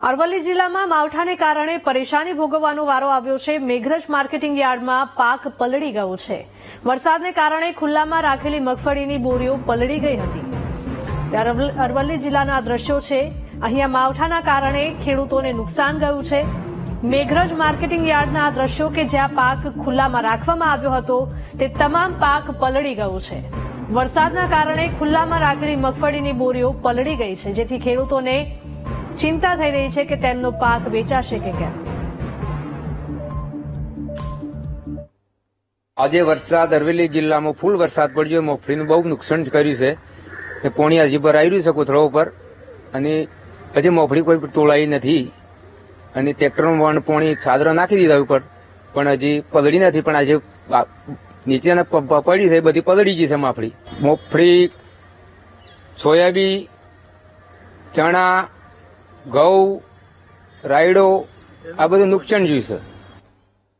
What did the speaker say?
અરવલ્લી જિલ્લામાં માવઠાને કારણે પરેશાની ભોગવવાનો વારો આવ્યો છે. મેઘરજ માર્કેટિંગ યાર્ડમાં પાક પલળી ગયો છે. વરસાદને કારણે ખુલ્લામાં રાખેલી મગફળીની બોરીઓ પલળી ગઈ હતી. અરવલ્લી જિલ્લાના દ્રશ્યો છે. અહીંયા માવઠાના કારણે ખેડૂતોને નુકસાન ગયું છે. મેઘરજ માર્કેટિંગ યાર્ડના દ્રશ્યો કે જ્યાં પાક ખુલ્લામાં રાખવામાં આવ્યો હતો, તે તમામ પાક પલળી ગયો છે. વરસાદના કારણે ખુલ્લામાં રાખેલી મગફળીની બોરીઓ પલળી ગઈ છે, જેથી ખેડૂતોને ચિંતા થઈ રહી છે કે તેમનો પાક વેચાશે કે કેમ? આજે વરસાદ અરવલ્લી જિલ્લામાં ફૂલ વરસાદ પડ્યો. મગફળીનું બહુ નુકસાન કર્યું છે. ને પોણી હજી ભરાઈ રહ્યું છે કોથળા ઉપર. અને હજી મગફળી કોઈ તોળાઈ નથી. અને ટ્રેક્ટરનું વણ, પોણી, છાદરો નાખી દીધા ઉપર. પણ હજી પલળી નથી. પણ આજે નીચેના પડી છે. બધી પલળી ગઈ છે મગફળી. મગફળી સોયાબી ચણા ઘઉં રાયડો આ બધું નુકસાન છે.